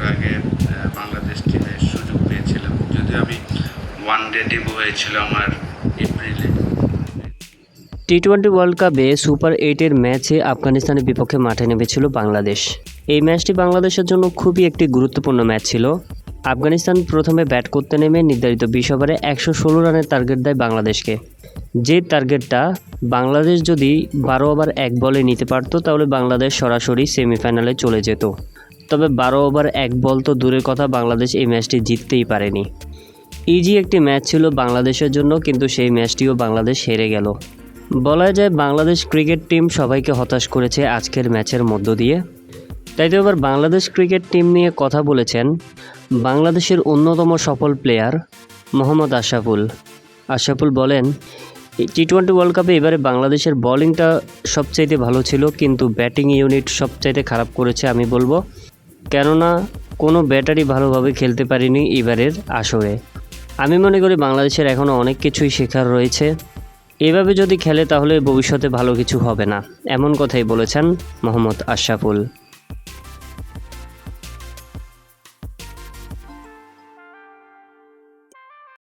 বছর আগে বাংলাদেশ টিমের সুযোগ পেয়েছিলাম। যদিও আমি ওয়ান ডে ডেবু হয়েছিল আমার এপ্রিলে টি টোয়েন্টি ওয়ার্ল্ড কাপে সুপার এইটের ম্যাচে আফগানিস্তানের বিপক্ষে মাঠে নেমেছিল বাংলাদেশ। এই ম্যাচটি বাংলাদেশের জন্য খুবই একটি গুরুত্বপূর্ণ ম্যাচ ছিল। আফগানিস্তান প্রথমে ব্যাট করতে নেমে নির্ধারিত বিশ ওভারে একশো ষোলো রানের টার্গেট দেয় বাংলাদেশকে। যে টার্গেটটা বাংলাদেশ যদি বারো ওভার এক বলে নিতে পারতো, তাহলে বাংলাদেশ সরাসরি সেমিফাইনালে চলে যেত। তবে বারো ওভার এক বল তো দূরের কথা, বাংলাদেশ এই ম্যাচটি জিততেই পারেনি। ইজি একটি ম্যাচ ছিল বাংলাদেশের জন্য, কিন্তু সেই ম্যাচটিও বাংলাদেশ হেরে গেল। বলা যায় বাংলাদেশ ক্রিকেট টিম সবাইকে হতাশ করেছে আজকের ম্যাচের মধ্য দিয়ে। তাই তো এবার বাংলাদেশ ক্রিকেট টিম নিয়ে কথা বলেছেন বাংলাদেশের অন্যতম সফল প্লেয়ার মোহাম্মদ আশাফুল আশাফুল বলেন টি টোয়েন্টি ওয়ার্ল্ড কাপে এবারে বাংলাদেশের বোলিংটা সবচাইতে ভালো ছিল, কিন্তু ব্যাটিং ইউনিট সবচাইতে খারাপ করেছে আমি বলব। কেননা কোনো ব্যাটারি ভালোভাবে খেলতে পারিনি এবারের আসরে। আমি মনে করি বাংলাদেশের এখনও অনেক কিছুই শেখার রয়েছে। এভাবে যদি খেলে তাহলে ভবিষ্যতে ভালো কিছু হবে না, এমন কথাই বলেছেন মোহাম্মদ আশরাফুল।